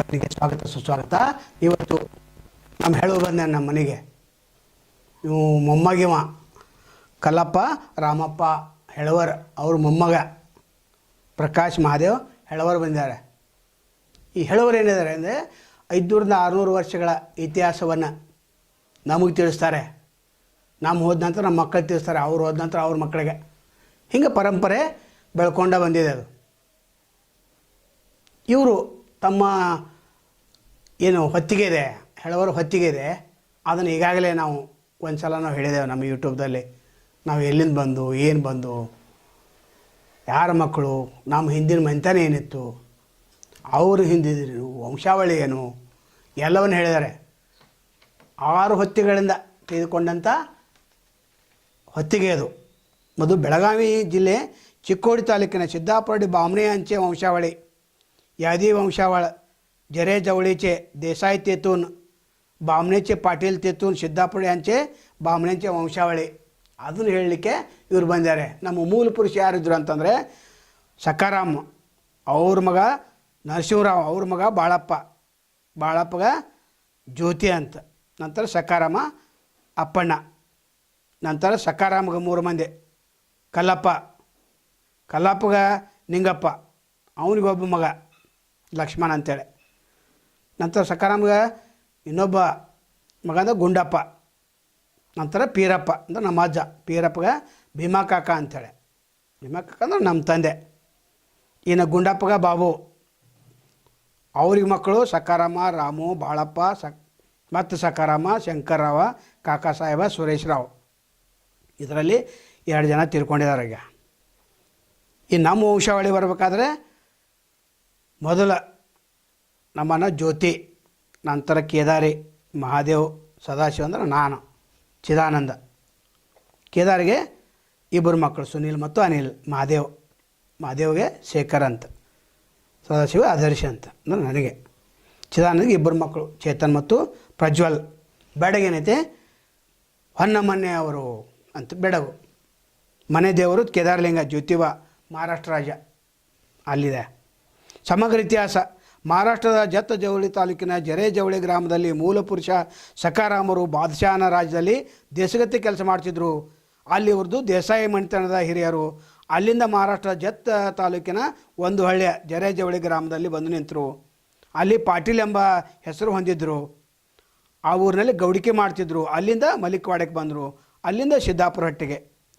ಮನೆಗೆ ಸ್ವಾಗತ ಸುಸ್ವಾಗತ ಇವತ್ತು ನಮ್ಮ ಹೇಳು ಬಂದ ನಮ್ಮ ಮನೆಗೆ. ಇವು ಮೊಮ್ಮಗಿವ ಕಲ್ಲಪ್ಪ, ರಾಮಪ್ಪ, ಹೆಳವರ್, ಅವ್ರ ಮೊಮ್ಮಗ ಪ್ರಕಾಶ್ ಮಹಾದೇವ್ ಹೆಳವರ್ ಬಂದಿದ್ದಾರೆ. ಈ ಹೆಳವರು ಏನಿದ್ದಾರೆ ಅಂದರೆ ಐದುನೂರಿಂದ ಆರುನೂರು ವರ್ಷಗಳ ಇತಿಹಾಸವನ್ನು ನಮಗೆ ತಿಳಿಸ್ತಾರೆ. ನಮ್ಮ ಹೋದ ನಂತರ ನಮ್ಮ ಮಕ್ಕಳು ತಿಳಿಸ್ತಾರೆ, ಅವ್ರು ಹೋದ ನಂತರ ಅವ್ರ ಮಕ್ಕಳಿಗೆ ಹಿಂಗೆ ಪರಂಪರೆ ಬೆಳ್ಕೊಂಡ ಬಂದಿದೆ ಅದು. ಇವರು ತಮ್ಮ, ಏನು ಹೊತ್ತಿಗೆ ಇದೆ ಹೆಳವರು ಹೊತ್ತಿಗೆ ಇದೆ ಅದನ್ನು ಈಗಾಗಲೇ ನಾವು ಒಂದು ಸಲ ನಾವು ಹೇಳಿದ್ದೇವೆ ನಮ್ಮ ಯೂಟ್ಯೂಬ್ದಲ್ಲಿ. ನಾವು ಎಲ್ಲಿಂದ ಬಂದು, ಏನು ಬಂದು, ಯಾರ ಮಕ್ಕಳು, ನಮ್ಮ ಹಿಂದಿನ ಮಂತನ ಏನಿತ್ತು, ಅವರು ಹಿಂದಿದ್ರು ವಂಶಾವಳಿ ಏನು, ಎಲ್ಲವನ್ನು ಹೇಳಿದ್ದಾರೆ. ಆರು ಹೊತ್ತಿಗಳಿಂದ ತೆಗೆದುಕೊಂಡಂಥ ಹೊತ್ತಿಗೆ ಅದು. ಮೊದಲು ಬೆಳಗಾವಿ ಜಿಲ್ಲೆ ಚಿಕ್ಕೋಡಿ ತಾಲೂಕಿನ ಸಿದ್ದಾಪುರಡಿ ಬಾಮಣಿ ಅಂಚೆ ವಂಶಾವಳಿ. यादी वंशावळ जरे जवळीचे देसाई तेतून ಬಾಮಣೇಚೆ ಪಾಟೀಲ್ ತೆತ್ತೂನ್ ಸಿದ್ದಾಪುರ यांचे ಬಾಮಣೆಂಚೆ ವಂಶಾವಳಿ ಅದನ್ನು ಹೇಳಲಿಕ್ಕೆ ಇವ್ರು ಬಂದಿದ್ದಾರೆ ನಮ್ಮ ಮೂಲ ಪುರುಷ ಯಾರಿದ್ರು ಅಂತಂದರೆ ಸಕಾರಾಮ್ ಅವ್ರ ಮಗ ನರಸಿಂಹರಾವ್ ಅವ್ರ ಮಗ ಬಾಳಪ್ಪ ಬಾಳಪ್ಪಗ ಜ್ಯೋತಿ ಅಂತ ನಂತರ ಸಕಾರಾಮ ಅಪ್ಪಣ್ಣ ನಂತರ ಸಕಾರಾಮಗ ಮೂರು ಮಂದಿ ಕಲ್ಲಪ್ಪ ಕಲ್ಲಪ್ಪಗ ನಿಂಗಪ್ಪ ಅವನಿಗೊಬ್ಬ ಮಗ ಲಕ್ಷ್ಮಣ ಅಂತೇಳಿ. ನಂತರ ಸಕಾರಾಮ್ಗೆ ಇನ್ನೊಬ್ಬ ಮಗ ಅಂದ್ರೆ ಗುಂಡಪ್ಪ. ನಂತರ ಪೀರಪ್ಪ, ಅಂದ್ರೆ ನಮ್ಮ ಅಜ್ಜ. ಪೀರಪ್ಪಗೆ ಭೀಮಾ ಕಾಕ ಅಂತೇಳಿ. ಭೀಮಾ ಕಾಕ ಅಂದ್ರೆ ನಮ್ಮ ತಂದೆ. ಇನ್ನು ಗುಂಡಪ್ಪಗ ಬಾಬು. ಅವ್ರಿಗೆ ಮಕ್ಕಳು ಸಕಾರಾಮ ರಾಮು, ಬಾಳಪ್ಪ ಸಕ್ ಮತ್ತು ಸಕಾರಾಮ ಶಂಕರ್ರಾವ, ಕಾಕಾ ಸಾಹೇಬ, ಸುರೇಶ್ ರಾವ್. ಇದರಲ್ಲಿ ಎರಡು ಜನ ತೀರ್ಕೊಂಡಿದ್ದಾರೆ ಈಗ. ಈ ನಮ್ಮ ವಂಶಾವಳಿ ಬರಬೇಕಾದ್ರೆ ಮೊದಲ ನಮ್ಮನ ಜ್ಯೋತಿ. ನಂತರ ಕೇದಾರಿ, ಮಹಾದೇವ್, ಸದಾಶಿವ ಅಂದ್ರೆ ನಾನು, ಚಿದಾನಂದ. ಕೇದಾರಿಗೆ ಇಬ್ಬರು ಮಕ್ಕಳು, ಸುನೀಲ್ ಮತ್ತು ಅನಿಲ್, ಮಹಾದೇವ್. ಮಹಾದೇವ್ಗೆ ಶೇಖರ್ ಅಂತ, ಸದಾಶಿವ ಆದರ್ಶ ಅಂತ ಅಂದ್ರೆ ನನಗೆ. ಚಿದಾನಂದಗೆ ಇಬ್ಬರು ಮಕ್ಕಳು, ಚೇತನ್ ಮತ್ತು ಪ್ರಜ್ವಲ್. ಬೆಡಗೇನೈತೆ ಹೊನ್ನಮನ್ನೆ ಅವರು ಅಂತ, ಬೆಡಗು. ಮನೆ ದೇವರು ಕೇದಾರಲಿಂಗ ಜ್ಯೋತಿಬ ಮಹಾರಾಷ್ಟ್ರ ರಾಜ ಅಲ್ಲಿದೆ. ಸಮಗ್ರ ಇತಿಹಾಸ. ಮಹಾರಾಷ್ಟ್ರದ ಜತ್ತ ಜವಳಿ ತಾಲೂಕಿನ ಜರೆ ಜವಳಿ ಗ್ರಾಮದಲ್ಲಿ ಮೂಲ ಪುರುಷ ಸಕಾರಾಮರು ಬಾದಶಾಹನ ರಾಜ್ಯದಲ್ಲಿ ದೇಶಗತಿ ಕೆಲಸ ಮಾಡ್ತಿದ್ರು. ಅಲ್ಲಿ ಅವ್ರದ್ದು ದೇಸಾಯಿ ಮಣಿತನದ ಹಿರಿಯರು. ಅಲ್ಲಿಂದ ಮಹಾರಾಷ್ಟ್ರ ಜತ್ತ ತಾಲೂಕಿನ ಒಂದು ಹಳ್ಳಿಯ ಜರೆ ಜವಳಿ ಗ್ರಾಮದಲ್ಲಿ ಬಂದು ನಿಂತರು. ಅಲ್ಲಿ ಪಾಟೀಲ್ ಎಂಬ ಹೆಸರು ಹೊಂದಿದ್ದರು ಆ ಊರಿನಲ್ಲಿ ಗೌಡಿಕೆ ಮಾಡ್ತಿದ್ರು. ಅಲ್ಲಿಂದ ಮಲಿಕ್ವಾಡಕ್ಕೆ ಬಂದರು. ಅಲ್ಲಿಂದ ಸಿದ್ದಾಪುರ ಹಟ್ಟಿಗೆ.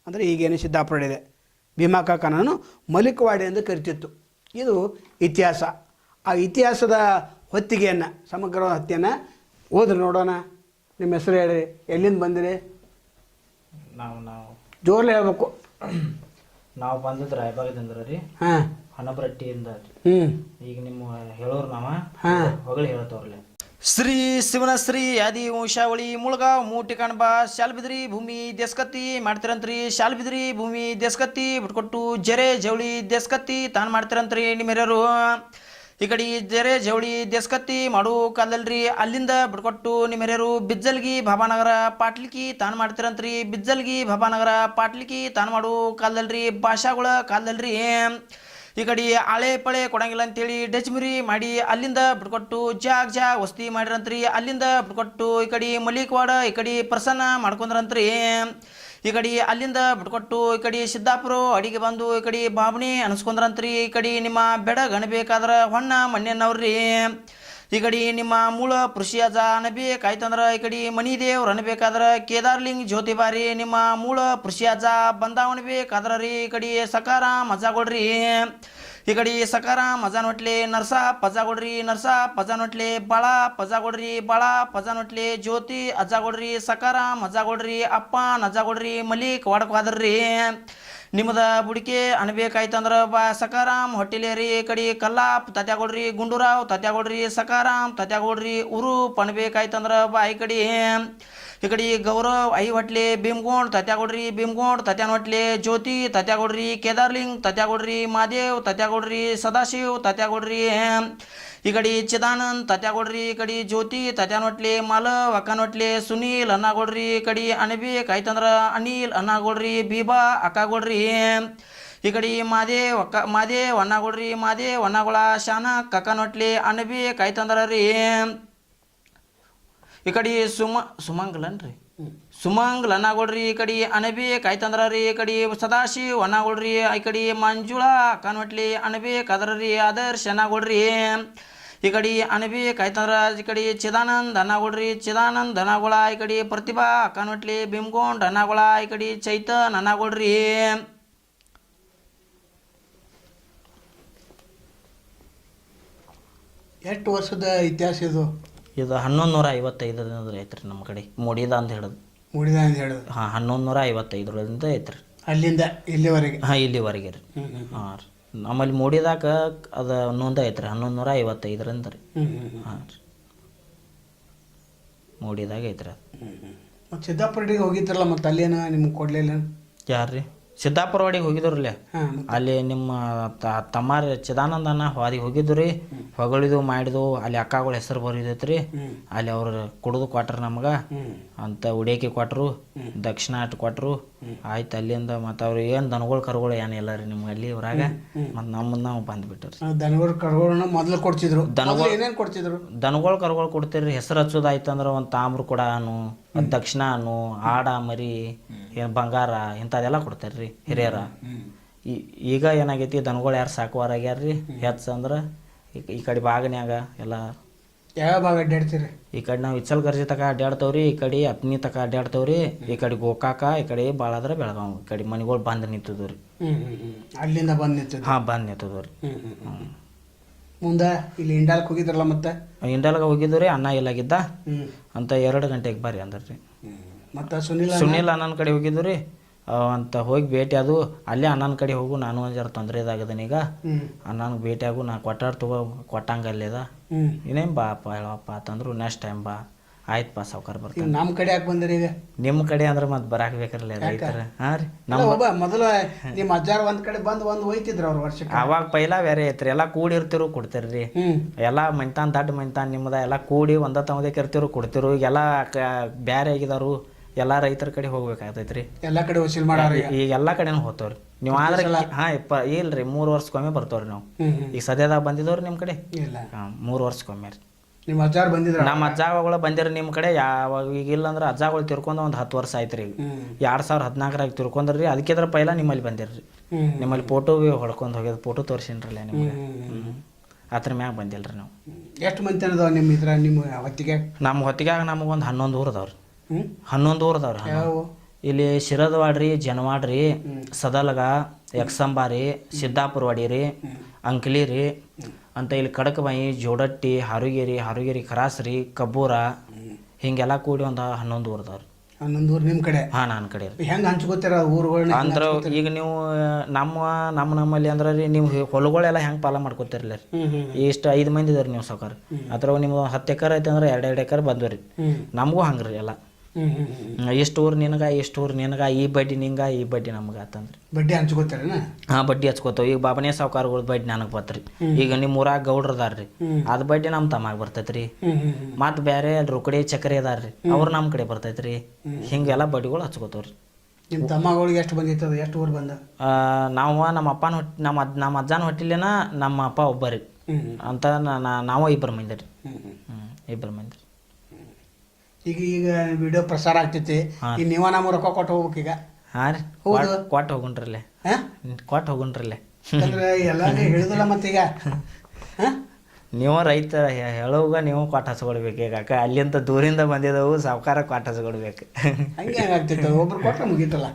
ಅಂದರೆ ಈಗೇನು ಸಿದ್ದಾಪುರ ಇದೆ. ಭೀಮಾ ಕಾಕನನ್ನು ಮಲಿಕ್ವಾಡೆ ಎಂದು ಕರಿತಿತ್ತು. ಇದು ಇತಿಹಾಸ. ಆ ಇತಿಹಾಸದ ಹೊತ್ತಿಗೆಯನ್ನು ಸಮಗ್ರ ಹತ್ತಿಯನ್ನು ಓದ್ರಿ ನೋಡೋಣ. ನಿಮ್ಮ ಹೆಸರು ಹೇಳ್ರಿ ಎಲ್ಲಿಂದ ಬಂದಿರಿ? ನಾವು ನಾವು. ಜೋರ್ಲಿ ಹೇಳ್ಬೇಕು. ನಾವು ಬಂದದ್ದು ರಾಯಬಾಗದಿಂದ ರೀ. ಹಾಂ. ಹಣಬರಟ್ಟಿಯಿಂದ ರೀ. ಹ್ಞೂ ಈಗ ನಿಮ್ಮ ಹೇಳೋರು ನಾವ ಹಾಂ. ಹೊಗಳು ಹೇಳ್ತವ್ರಲ್ಲ ಶ್ರೀ ಶಿವನ ಶ್ರೀ ಆದಿ ವಂಶಾವಳಿ ಮುಳಗಾವ್ ಮೂಟಿ ಕಾಣಬ ಶಾಲ್ಬಿದ್ರಿ ಭೂಮಿ ದೇಸ್ಕತ್ತಿ ಮಾಡ್ತಿರಂತ್ರಿ ಶಾಲ್ಬಿದ್ರಿ ಭೂಮಿ ದೇಸ್ಕತ್ತಿ ಬಿಟ್ಕೊಟ್ಟು ಜರೆ ಜವಳಿ ದೇಸ್ಕತ್ತಿ ತಾನು ಮಾಡ್ತಿರಂತ್ರಿ ನಿಮ್ಮೆರರು ಈ ಕಡೆ ಜರೆ ಜವಳಿ ದೇಸ್ಕತ್ತಿ ಮಾಡು ಕಾಲಲ್ರಿ ಅಲ್ಲಿಂದ ಬಿಡ್ಕೊಟ್ಟು ನಿಮ್ಮೆರರು ಬಿಜ್ಜಲ್ಗಿ ಭಾಬಾನಗರ ಪಾಟ್ಲಿಕಿ ತಾನು ಮಾಡ್ತಿರಂತ್ರಿ ಬಿಜ್ಜಲ್ಗಿ ಭಾಬಾನಗರ ಪಾಟ್ಲಿಕಿ ತಾನು ಮಾಡು ಕಾಲದಲ್ರಿ ಭಾಷಾಗಳ ಕಾಲದಲ್ರಿ. ಈ ಕಡೆ ಆಳೆ ಪಳೆ ಕೊಡಂಗಿಲ್ಲ ಅಂತೇಳಿ ಡಜ್ಮುರಿ ಮಾಡಿ ಅಲ್ಲಿಂದ ಬಿಟ್ಕೊಟ್ಟು ಜಾಗ್ ಜಾಗ್ ವಸ್ತಿ ಮಾಡಿರಂತ್ರಿ. ಅಲ್ಲಿಂದ ಬಿಟ್ಕೊಟ್ಟು ಈ ಕಡೆ ಮಲಿಕ್ವಾಡ ಈ ಕಡೆ ಪ್ರಸನ್ನ ಮಾಡ್ಕೊಂಡ್ರಂತ್ರಿ. ಈ ಕಡೆ ಅಲ್ಲಿಂದ ಬಿಟ್ಕೊಟ್ಟು ಈ ಕಡೆ ಸಿದ್ದಾಪುರ ಅಡಿಗೆ ಬಂದು ಈ ಕಡೆ ಬಾಬಣಿ ಅನ್ಸ್ಕೊಂಡ್ರಂತ್ರಿ. ಈ ಕಡೆ ನಿಮ್ಮ ಹೊನ್ನ ಹೊಣ್ಣ ಮಣ್ಣೆನವ್ರಿ ಈ ಕಡೆ ನಿಮ್ಮ ಮೂಲ ಪೃಷಿಯಜ ಅನಬೇಕಾಯ್ತಂದ್ರ ಈ ಕಡೆ ಮನಿ ದೇವ್ರು ಅನ್ಬೇಕಾದ್ರ ಕೇದಾರ್ಲಿಂಗ್ ಜ್ಯೋತಿಬಾರಿ ನಿಮ್ಮ ಮೂಲ ಪೃಷಿಯಜ ಬಂದಾವಣಬೇಕಾದ್ರ ರೀ ಈ ಕಡೆ ಸಕಾರ ಮಜಾ ಕೊಡ್ರಿ. ಈ ಕಡೆ ಸಕಾರ ಮಜಾ ನೋಟ್ಲೆ ನರ್ಸ ಪಜಾ ಕೊಡ್ರಿ, ನರ್ಸ ಪಜಾ ನೋಟ್ಲೆ ಬಾಳ ಪಜಾ ಕೊಡ್ರಿ, ಬಾಳ ಪಜಾ ನೋಟ್ಲೆ ಜ್ಯೋತಿ ಅಜ್ಜ ಕೊಡ್ರಿ, ಸಕಾರ ಮಜಾ ಕೊಡ್ರಿ, ಅಪ್ಪ ನಜಾ ಕೊಡ್ರಿ, ಮಲಿಕ್ ವಾಡಕ್ ಹೋದ್ರಿ ನಿಮ್ಮದ ಬುಡಿಕೆ ಅನ್ಬೇಕಾಯ್ತಂದ್ರ ಬಾ ಸಕಾರಾಮ್ ಹೊಟ್ಟಿಲೇರಿ ಕಡೆ ಕಲ್ಲಾಪ್, ತತ್ಯಾಗೊಡ್ರಿ ಗುಂಡೂರಾವ್, ತತ್ಯಾಗೊಡ್ರಿ ಸಕಾರಾಮ್ ತತ್ಯಾಗೊಡ್ರಿ ಉರುಪ್ ಅನ್ಬೇಕಾಯ್ತಂದ್ರ ಬಾ ಈ ಕಡೆ. ಈ ಕಡೆ ಗೌರವ್, ಐ ಹೊಟ್ಲೆ ಭೀಮ್ಗೋಂಡ್, ತತ್ಯಾಗೊಡ್ರಿ ಭೀಮ್ಗೋಂಡ್, ತತ್ಯಾನ್ ಹೊಟ್ಲೆ ಜ್ಯೋತಿ, ತತ್ಯಾಗೊಡ್ರಿ ಕೇದಾರ್ಲಿಂಗ್, ತತ್ಯಾಗೊಡ್ರಿ ಮಾದೇವ್, ತತ್ಯಾಗೊಡ್ರಿ ಸದಾಶಿವ್, ತತ್ಯಾಗೊಡ್ರಿ ಈ ಕಡೆ ಚಿದಾನಂದ್ ತತ್ಯಾಗೊಡ್ರಿ ಈ ಕಡೆ ಜ್ಯೋತಿ ತತ್ಯಾನೊಟ್ಲಿ ಮಾಲವ್ ಅಕ್ಕನೊಟ್ಲಿ ಸುನೀಲ್ ಅನ್ನಾಗೊಡ್ರಿ ಈ ಕಡೆ ಅಣಬೇಕ್ ಕಾಯ್ತಂದ್ರ ಅನಿಲ್ ಅನ್ನಾಗೊಡ್ರಿ ಬೀಬಾ, ಅಕ್ಕಾಗೊಡ್ರಿ ಈ ಕಡೆ ಮಾದೇ ಒಕ್ಕ ಮಾದೇ ಕೊಡ್ರಿ ಮಾದೇ ಹೊನ್ನಾಗೊಳ ಶಾನ, ಕಕ್ಕನೊಟ್ಲಿ ಅಣಬೇಕ್ ಕಾಯಿ ರೀ ಈ ಕಡೆ ಸುಮ, ಸುಮಂಗ್ಲನ್ರಿ. ಸುಮಂಗ್ಲ ಅನ್ನಾಗೊಳ್ರಿ ಈ ಕಡೆ ಅಣಬಿ ಕಾಯ್ತಂದ್ರ ರೀ ಈ ಕಡೆ ಸದಾಶಿ ಈ ಕಡೆ ಮಂಜುಳಾ ಕನ್ವಟ್ಲಿ ಅಣಬಿ ಕದ್ರಿ ಆದರ್ಶ್ ಅನ್ನಾಗೊಳ್ರಿ ಈ ಕಡೆ ಅಣಬಿ ಕಾಯ್ತಂದ್ರ ಈ ಕಡೆ ಚಿದಾನಂದ್ ಅನ್ನಾಗೊಳ್ರಿ ಚಿದಾನಂದ್ ಅನ್ನಾಗೊಳ ಈ ಕಡೆ ಪ್ರತಿಭಾ ಕನ್ವಟ್ಲಿ ಭೀಮ್ಗೊಂಡ್ ಅನ್ನಾಗೊಳ ಈ ಕಡೆ ಚೈತನ್ ಅನ್ನಾಗೊಳ್ರಿ ಎಷ್ಟು ವರ್ಷದ ಇತಿಹಾಸ ಇದು? ಇದು ಹನ್ನೊಂದು ನೂರ ಐವತ್ತೈದು ಐತ್ರಿ ನಮ್ಮ ಕಡೆ ಮೂಡಿದ ಅಂತ ಹೇಳೋದು. ಮೂಡಿದ ಅಂತ ಹೇಳೋದು. ಹಾಂ ಹನ್ನೊಂದು ನೂರ ಐವತ್ತೈದರಿಂದ ಐತ್ರಿ. ಅಲ್ಲಿಂದ ಇಲ್ಲಿವರೆಗೆ. ಹಾಂ ಇಲ್ಲಿವರೆಗೆ ರೀ. ಹಾಂ ರೀ. ನಮ್ಮಲ್ಲಿ ಮೂಡಿದಾಗ ಅದು ನೊಂದ ಐತ್ರಿ ಹನ್ನೊಂದು ನೂರ ಐವತ್ತೈದರಿಂದ ರೀ ಹಾಂ ರೀ. ಮೂಡಿದಾಗ ಐತ್ರಿ ಅದು. ಮತ್ತು ಸಿದ್ದಾಪುರಡಿಗೆ ಹೋಗಿದ್ರಲ್ಲ ಮತ್ತು ಅಲ್ಲೇನ ನಿಮ್ಗೆ ಕೊಡಲಿಲ್ಲ? ಯಾರು ರೀ ಸಿದ್ದಾಪುರವಾಡಿಗೆ ಹೋಗಿದ್ರು ಅಲ್ಲಿ ನಿಮ್ಮ ತಮ್ಮಾರ ಚಿದಾನಂದನ ಹೊರಗೆ ಹೋಗಿದ್ದು ರೀ ಹೊಗಳಿದು ಮಾಡಿದು ಅಲ್ಲಿ ಅಕ್ಕಗಳ ಹೆಸರು ಬರೀದೈತೆ ರೀ ಅಲ್ಲಿ ಅವ್ರು ಕುಡಿದು ಕೊಟ್ರು ನಮ್ಗೆ. ಅಂತ ಉಡೇಕಿ ಕೊಟ್ಟರು ದಕ್ಷಿಣ ಅಟ್ಟು ಕೊಟ್ರು. ಆಯ್ತು ಅಲ್ಲಿಂದ ಮತ್ತು ಅವ್ರು ಏನು ದನಗಳು ಕರುಗಳು ಏನಿಲ್ಲ ರೀ ನಿಮ್ಗೆ ಅಲ್ಲಿ ಊರಾಗ ಮತ್ತೆ ನಮ್ಮನ್ನ ನಾವು ಬಂದ್ಬಿಟ್ರಿ ದನಗಳು ಕರುಗಳನ್ನ ಮೊದಲು ಕೊಡ್ತಿದ್ರು ದನಗಳು- ಏನೇನು ಕೊಡ್ತಿದ್ರು ದನಗಳು ಕರುಗಳು ಕೊಡ್ತೀರಿ ಹೆಸರು ಹಚ್ಚೋದಾಯ್ತು ಅಂದ್ರೆ ಒಂದು ತಾಮ್ರ ಕೂಡ ಅನ್ನು ಒಂದು ದಕ್ಷಿಣ ಅನ್ನು ಆಡ ಮರಿ ಏನು ಬಂಗಾರ ಇಂಥದ್ದೆಲ್ಲ ಕೊಡ್ತಾರೆ ರೀ ಹಿರಿಯರ. ಈ- ಈಗ ಏನಾಗೈತಿ ದನಗಳು ಯಾರು ಸಾಕುವಾರ ರೀ ಹೆಚ್ಚಂದ್ರೆ ಈ- ಈ ಕಡೆ ಬಾಗನ್ಯಾಗ ಎಲ್ಲ ಯಾವ ಭಾಗ ಅಡ್ಡಾಡ್ತೀರಿ? ಈ ಕಡೆ ನಾವು ಇಚ್ಚಲ್ಗರ್ಜಿ ತಕ ಅಡ್ಡಾಡ್ತೇವ್ರಿ ಈ ಕಡೆ ಅಪ್ನಿ ತಕ ಅಡ್ಡಾಡ್ತೇವ್ರಿ ಈ ಕಡೆ ಗೋಕಾಕ ಈ ಕಡೆ ಭಾಳಾದ್ರೆ ಬೆಳಗಾವ್ ಈ ಕಡೆ ಮನೆಗಳು ಬಂದು ನಿಂತದ್ರಿ. ಅಲ್ಲಿಂದ ಬಂದು ನಿಂತಿದ್ದು ಹಾಂ ಬಂದು ನಿಂತದ್ರಿ. ಮುಂದ ಮುಂದೆ ಇಲ್ಲಿ ಇಂಡಾಲ್ಕ್ ಹೋಗಿದ್ರಲ್ಲ ಮತ್ತೆ? ಇಂಡಲ್ಗೆ ಹೋಗಿದ್ರಿ ರೀ ಅನ್ನ ಇಲ್ಲಾಗಿದ್ದ ಅಂತ ಎರಡು ಗಂಟೆಗೆ ಬರ್ರಿ ಅಂದ್ರಿ. ಮತ್ತೆ ಸುನಿಲ್ ಸುನಿಲ್ ಅಣ್ಣನ ಕಡೆ ಹೋಗಿದ್ರಿ ಅಂತ ಹೋಗಿ ಭೇಟಿ ಅದು ಅಲ್ಲೇ ಅಣ್ಣನ ಕಡೆ ಹೋಗು ನಾನು ಒಂದು ಜರ ತೊಂದರೆದಾಗದನ ಈಗ. ಅಣ್ಣನ ಅಣ್ಣನಿಗೆ ಭೇಟಿ ಆಗು ನಾ ಕೊಟ್ಟಾರ ತಗೋ ಕೊಟ್ಟಂಗೆ ಅಲ್ಲೇದ ಇನ್ನೇನು ಬಾ ಅಪ್ಪ ಹೇಳಪ್ಪ ಅಂತಂದ್ರು ನೆಕ್ಸ್ಟ್ ಟೈಮ್ ಬಾ. ಆಯ್ತು ಪಾ ಸಾವ್ಕಾರ ಬರ್ತೀನಿ. ನಮ್ಮ ಕಡೆ ಯಾಕೆ ಬಂದ್ರಿ ಈಗ? ನಿಮ್ಮ ಕಡೆ ಅಂದ್ರೆ ಮತ್ತೆ ಬರಾಕ್ ಬೇಕ್ರಲ್ಲ ರೈತರ. ಹಾಂ ರೀ. ನಮ್ಮ ಒಬ್ಬ ಮೊದಲು ನಿಮ್ಮ ಅಜ್ಜಾರ ಒಂದ್ ಕಡೆ ಬಂದು ಒಂದು ಹೋಯ್ತಿದ್ರು ಅವ್ರು ವರ್ಷಕ್ಕೆ. ಅವಾಗ ಪೈಲ ಬೇರೆ ಐತ್ರಿ. ಎಲ್ಲ ಕೂಡಿರ್ತಿರು ಕೊಡ್ತೀರಿ ರೀ ಎಲ್ಲ ಮಂತಾನ್ ದಡ್ಡ ಮಂತಾನ್ ನಿಮ್ಮದ ಎಲ್ಲ ಕೂಡಿ ಒಂದ ತಮದಕ್ಕೆ ಇರ್ತಿರು ಕೊಡ್ತಿರು. ಈಗೆಲ್ಲ ಕ ಬ್ಯಾರೆ ಆಗಿದಾರು ಎಲ್ಲ ರೈತರ ಕಡೆ ಹೋಗ್ಬೇಕಾಗ್ತೈತ್ರಿ. ಎಲ್ಲ ಕಡೆ ವಸೂಲ್ ಮಾಡಾರ ಈಗ? ಎಲ್ಲಾ ಎಲ್ಲ ಕಡೆನೂ ಹೋಗ್ತಾವ್ರಿ. ನೀವು ಆದ್ರೆ ಹಾ ಇಪ್ಪ ಇಲ್ರಿ ಮೂರ್ ವರ್ಷಕ್ಕೊಮ್ಮೆ ಬರ್ತಾವ್ರಿ ನಾವು. ಹ್ಮ್ ಹ್ಮ್. ಈಗ ಸದ್ಯದಾಗ ಬಂದಿದ್ದವ್ರಿ ನಿಮ್ಮ ಕಡೆ? ಇಲ್ಲ. ಹಾಂ ಮೂರು ವರ್ಷಕ್ಕೊಮ್ಮೆ ರೀ. ನಿಮ್ಮ ಅಜ್ಜಾರ್ ಬಂದಿದ್ರ? ನಮ್ಮ ಅಜ್ಜಗಳು ಬಂದಿರಿ ನಿಮ್ಮ ಕಡೆ ಯಾವಾಗ ಈಗ ಇಲ್ಲ ಅಂದ್ರೆ ಅಜ್ಜಗಳು ತಿರ್ಕೊಂಡು ಒಂದು ಹತ್ತು ವರ್ಷ ಆಯ್ತು ರೀ ಹ್ಮ್. ಎರಡು ಸಾವಿರ ಹದಿನಾಲ್ಕರಾಗ ತಿರ್ಕೊಂಡ್ರಿ ಅದಕ್ಕಿದ್ರ ಪೈಲ ನಿಮ್ಮಲ್ಲಿ ಬಂದಿರ್ರಿ. ಹ್ಮ್ ನಿಮ್ಮಲ್ಲಿ ಫೋಟೋ ಹೊಡ್ಕೊಂಡು ಹೋಗ್ಯದ ಫೋಟೋ ತೋರಿಸಿನ್ರಲ್ಲ ನಿಮಗೆ. ಹ್ಮ್ ಅದ್ರ ಮ್ಯಾಗ ಬಂದಿಲ್ರಿ ನಾವು. ಎಷ್ಟು ಮಂದಿ ಅದಾವ ನಿಮ್ಮ ಇದ್ರ ನಿಮ್ಮ ಹೊತ್ತಿಗೆ? ನಮ್ಮ ಹೊತ್ತಿಗ್ಯಾಗ ನಮಗೊಂದು ಹನ್ನೊಂದು ಊರು ಅದಾವ್ರಿ. ಹನ್ನೊಂದು ಊರು ಅದಾವ್ರಿ ಇಲ್ಲಿ ಶಿರದವಾಡ್ರಿ ಜನವಾಡ್ರಿ ಸದಲಗ ಯಕ್ಷಂಬಾರಿ ಸಿದ್ದಾಪುರವಾಡಿ ರೀ ಅಂಕಲಿ ರೀ ಅಂತ ಇಲ್ಲಿ ಕಡಕಬಾಯಿ ಜೋಡಟ್ಟಿ ಹಾರುಗೇರಿ ಹಾರುಗೇರಿ ಕರಾಸ್ರಿ ಕಬ್ಬೂರ ಹಿಂಗೆಲ್ಲ ಕೂಡಿ ಒಂದು ಹನ್ನೊಂದು ಊರು ಅದಾವ್ರಿ ಹನ್ನೊಂದು ಊರು ನಿಮ್ಮ ಕಡೆ? ಹಾಂ ನನ್ನ ಕಡೆ ಹೆಂಗೆ ಹಂಚ್ಕೋತೀರ ಊರುಗಳನ್ನ ಅಂದ್ರೆ ಈಗ ನೀವು ನಮ್ಮ ನಮ್ಮ ನಮ್ಮಲ್ಲಿ ಅಂದ್ರೆ ರೀ ನೀವು ಹೊಲಗಳೆಲ್ಲ ಹೆಂಗೆ ಪಾಲ ಮಾಡ್ಕೊತಿರಲ್ಲ ರೀ. ಇಷ್ಟು ಐದು ಮಂದಿ ಇದಾರೆ ನೀವು ಸಾವ್ಕಾರ. ಅದ್ರಾಗ ನಿಮ್ಗೆ ಹತ್ತು ಎಕರೆ ಐತೆ ಅಂದ್ರೆ ಎರಡು ಎರಡು ಎಕರೆ ಬಂದ್ವಿ ರೀ ಹ್ಮ್. ನಮಗೂ ಹಂಗೆ ರೀ ಎಲ್ಲ. ಎಷ್ಟು ಊರು ನಿನಗ ಎಷ್ಟು ಊರು ನಿನಗ ಈ ಬಡ್ಡಿ ನಿಂಗ ಈ ಬಡ್ಡಿ ನಮ್ಗ ಆತಂದ್ರಿ ಬಡ್ಡಿ ಹಂಚ್ಕೋತಾರ ಹಾ ಬಡ್ಡಿ ಹಚ್ಕೋತಾವ. ಈಗ ಬಾಬನೇ ಸಾವುಕಾರಗಳ ಬಡ್ಡಿ ನನಗೆ ಬತ್ರಿ. ಈಗ ನಿಮ್ಮ ಊರಾಗ ಗೌಡ್ರದಾರ್ರಿ. ಅದ್ ಬಡ್ಡಿ ನಮ್ಮ ತಮ್ಮಾಗ ಬರ್ತೈತ್ರಿ. ಮತ್ ಬ್ಯಾರೆ ಹ್ಮ್. ಮತ್ತು ಬೇರೆ ರುಕಡಿ ಚಕ್ರಿ ಅದಾರ್ರಿ. ಅವ್ರು ನಮ್ಮ ಕಡೆ ಬರ್ತೈತ್ರಿ. ಹಿಂಗೆಲ್ಲ ಬಡ್ಡಿಗಳು ಹಚ್ಕೋತಾವ್ರಿ. ನಿಮ್ಮ ತಮ್ಮಗಳಿಗೆ ಎಷ್ಟು ಬಂದಿತ್ತು ಅದು ಎಷ್ಟು ಊರು ಬಂದ? ನಾವು ನಮ್ಮ ಅಪ್ಪನ ಹೊಟ್ಟಿ ನಮ್ಮ ಅದ್ ನಮ್ಮ ಅಜ್ಜನ ಹೊಟ್ಟಿಲೇನ ನಮ್ಮ ಅಪ್ಪ ಒಬ್ಬರಿ. ಅಂತ ನಾವು ಇಬ್ಬರು ಮಂದಿ ರೀ ಇಬ್ಬರು ಮಂದಿ ಈಗ ಈಗ ವಿಡಿಯೋ ಪ್ರಸಾರ ಆಗ್ತೈತಿ. ಈಗ ನೀವ ನಮ್ಮ ರೊಕ್ಕ ಕೊಟ್ಟು ಈಗ. ಹಾಂ ರೀ. ಹೌದು. ಕೊಟ್ಟು ಹೋಗುಣ್ರಲ್ಲೇ. ಹಾ? ಕೊಟ್ಟು ಹೋಗುಣ್ರಲ್ಲೇ. ಅಂದ್ರೆ ಎಲ್ಲ ಹೇಳಿದಿಲ್ಲ ಮತ್ತೀಗ. ಹಾ? ನೀವು ರೈತ ಹೇಳುವಾಗ ನೀವು ಕೊಟ್ಟು ಹಚ್ಕೊಡ್ಬೇಕು ಈಗ. ಅಕ್ಕ ಅಲ್ಲಿಂದ ದೂರಿಂದ ಬಂದಿದ್ದವು ಸಾವುಕಾರ ಕೊಟ್ಟು ಹಚ್ಕೊಡ್ಬೇಕು ಹಂಗೆ ಆಗ್ತಿತ್ತು? ಒಬ್ರು ಕೊಟ್ಟರೆ ಮುಗೀತಲ್ಲ.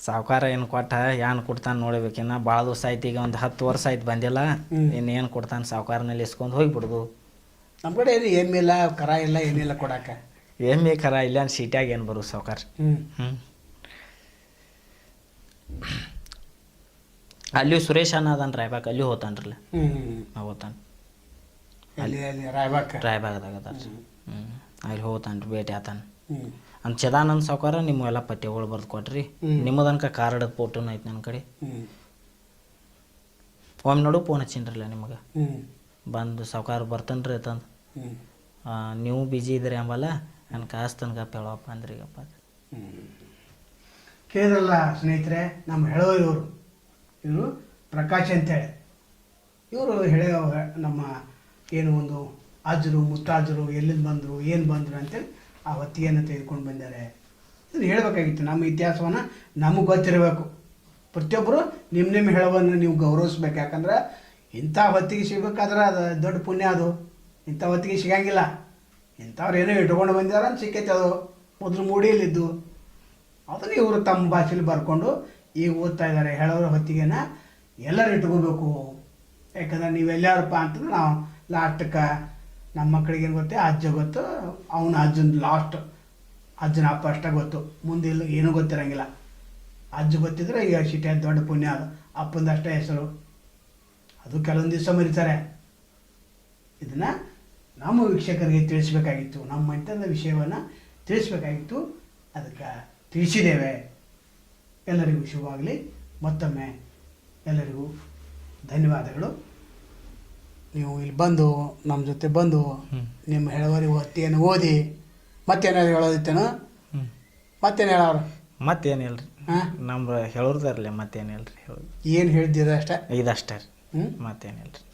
ಸಾವುಕಾರ ಏನು ಕೊಟ್ಟ ಏನು ಕೊಡ್ತಾನೆ ನೋಡ್ಬೇಕಿನ್ನ. ಭಾಳ ದಿವಸ ಆಯ್ತು ಈಗ ಒಂದು ಹತ್ತು ವರ್ಷ ಆಯ್ತು ಬಂದಿಲ್ಲ. ಇನ್ನೇನು ಕೊಡ್ತಾನೆ ಸಾವುಕಾರನಲ್ಲಿ ಇಸ್ಕೊಂಡು ಹೋಗ್ಬಿಡ್ದು. ನಮ್ಮ ಕಡೆ ಏನು ಏನಿಲ್ಲ ಕರ ಇಲ್ಲ ಏನಿಲ್ಲ ಕೊಡಾಕ. ಏನು ಕರ ಇಲ್ಲ ಸೀಟ್ಯಾಗ ಏನು ಬರು ಸಾವುಕಾರ. ಹ್ಮ್. ಹ್ಞೂ ಅಲ್ಲಿಯೂ ಸುರೇಶ್ ಅನ್ನ ಅದಾನ ರಾಯ್ಬಾಗ್ ಅಲ್ಲಿ ಹೋತಾನ್ರಲ್ಲ. ನಾವು ಹೋತಾನ. ಅಲ್ಲಿ ಅಲ್ಲಿ ರಾಯ್ಬಾಗ್? ರಾಯ್ಬಾಗದಾಗ ಹ್ಞೂ ಅಲ್ಲಿ ಹೋತಾನ್ರಿ ಭೇಟಿ ಆತಾನ. ಅಂತ ಚದಾನಂದ್ ಸಾವುಕಾರ ನಿಮ್ಮ ಎಲ್ಲ ಪಠ್ಯಗಳು ಬರ್ದು ಕೊಟ್ರಿ. ನಿಮ್ಮದನ್ಕ ಕಾರ್ಡದ ಫೋಟೋನ ಐತೆ ನನ್ನ ಕಡೆ. ಫೋನ್ ಒಮ್ಮೆ ನೋಡು ಫೋನ್ ಹಚ್ಚಿನ್ರಲ್ಲ ನಿಮಗೆ. ಬಂದು ಸಾವುಕಾರ ಬರ್ತನ್ರಿ ಅಂತಂದು. ತಂದು ನೀವು ಬಿಜಿ ಇದ್ರಿ ಅಂಬಲ್ಲ ನನ್ನ ಕಾಸು ತನಕ ಹೇಳಪ್ಪ ಅಂದ್ರಿ ಈಗಪ್ಪ ಕೇಳಿದ್ರಲ್ಲ ಸ್ನೇಹಿತರೆ ನಮ್ಮ ಹೇಳೋ ಇವರು. ಇವರು ಪ್ರಕಾಶ್ ಅಂತೇಳಿ. ಇವರು ಹೇಳೋ ನಮ್ಮ ಏನು ಒಂದು ಅಜ್ಜರು ಮುತ್ತಾಜರು ಎಲ್ಲಿಂದ ಬಂದರು ಏನು ಬಂದರು ಅಂತೇಳಿ ಆ ಹೊತ್ತಿಗೆಯನ್ನು ತೆಗೆದುಕೊಂಡು ಬಂದಿದ್ದಾರೆ ಇದನ್ನು ಹೇಳಬೇಕಾಗಿತ್ತು. ನಮ್ಮ ಇತಿಹಾಸವನ್ನು ನಮಗೆ ಗೊತ್ತಿರಬೇಕು. ಪ್ರತಿಯೊಬ್ಬರು ನಿಮ್ಮ ನಿಮ್ಮ ಹೇಳೋವನ್ನು ನೀವು ಗೌರವಿಸ್ಬೇಕು. ಯಾಕಂದ್ರೆ ಇಂಥ ಹೊತ್ತಿಗೆ ಸಿಗ್ಬೇಕಾದ್ರೆ ಅದು ದೊಡ್ಡ ಪುಣ್ಯ ಅದು. ಇಂಥ ಹೊತ್ತಿಗೆ ಸಿಗಂಗಿಲ್ಲ. ಇಂಥವ್ರು ಏನೋ ಇಟ್ಕೊಂಡು ಬಂದಿದಾರ ಸಿಕ್ಕೈತೆ ಅದು. ಮೊದಲು ಮೂಡಿಯಲ್ಲಿದ್ದು. ಅದನ್ನು ಇವರು ತಮ್ಮ ಭಾಷೆಲಿ ಬರ್ಕೊಂಡು ಈಗ ಓದ್ತಾ ಇದ್ದಾರೆ. ಹೇಳೋರ ಹೊತ್ತಿಗೆನ ಎಲ್ಲರೂ ಇಟ್ಕೋಬೇಕು. ಯಾಕಂದ್ರೆ ನೀವು ಎಲ್ಲಾರಪ್ಪ ಅಂತಂದ್ರೆ ನಾವು ಲಾಸ್ಟಕ್ಕೆ ನಮ್ಮ ಮಕ್ಕಳಿಗೆ ಏನು ಗೊತ್ತೇ, ಅಜ್ಜ ಗೊತ್ತು, ಅವನ ಅಜ್ಜನ ಲಾಸ್ಟ್, ಅಜ್ಜನ ಅಪ್ಪ ಅಷ್ಟೇ ಗೊತ್ತು. ಮುಂದೆ ಇಲ್ಲ, ಏನೂ ಗೊತ್ತಿರಂಗಿಲ್ಲ. ಅಜ್ಜ ಗೊತ್ತಿದ್ರೆ ಈಗ ಸಿಟಿ ದೊಡ್ಡ ಪುಣ್ಯ ಅದು. ಅಪ್ಪಂದಷ್ಟೇ ಹೆಸರು. ಅದು ಕೆಲವೊಂದು ದಿವಸ ಮರಿತಾರೆ. ಇದನ್ನು ನಮ್ಮ ವೀಕ್ಷಕರಿಗೆ ತಿಳಿಸ್ಬೇಕಾಗಿತ್ತು. ನಮ್ಮ ಮಂಟದ ವಿಷಯವನ್ನು ತಿಳಿಸ್ಬೇಕಾಗಿತ್ತು. ಅದಕ್ಕೆ ತಿಳಿಸಿದ್ದೇವೆ. ಎಲ್ಲರಿಗೂ ಶುಭವಾಗಲಿ. ಮತ್ತೊಮ್ಮೆ ಎಲ್ಲರಿಗೂ ಧನ್ಯವಾದಗಳು. ನೀವು ಇಲ್ಲಿ ಬಂದು ನಮ್ಮ ಜೊತೆ ಬಂದು ನಿಮ್ಮ ಹೇಳುವರಿ ಹೊತ್ತಿಯನ್ನು ಓದಿ ಮತ್ತೇನಾದ್ರು ಹೇಳೋದಿತ್ತೇನು? ಮತ್ತೇನು ಹೇಳೋರು? ಮತ್ತೇನು ಹೇಳ್ರಿ? ಹಾಂ? ನಮ್ಮ ಹೇಳೋರ್ದಾರಲ್ಲ ಮತ್ತೇನು ಹೇಳ್ರಿ? ಏನು ಹೇಳಿದ್ದೀರಾ ಅಷ್ಟೇ? ಇದಷ್ಟೇ ರೀ. ಹ್ಞೂ ಮತ್ತೇನಿಲ್ಲ ರೀ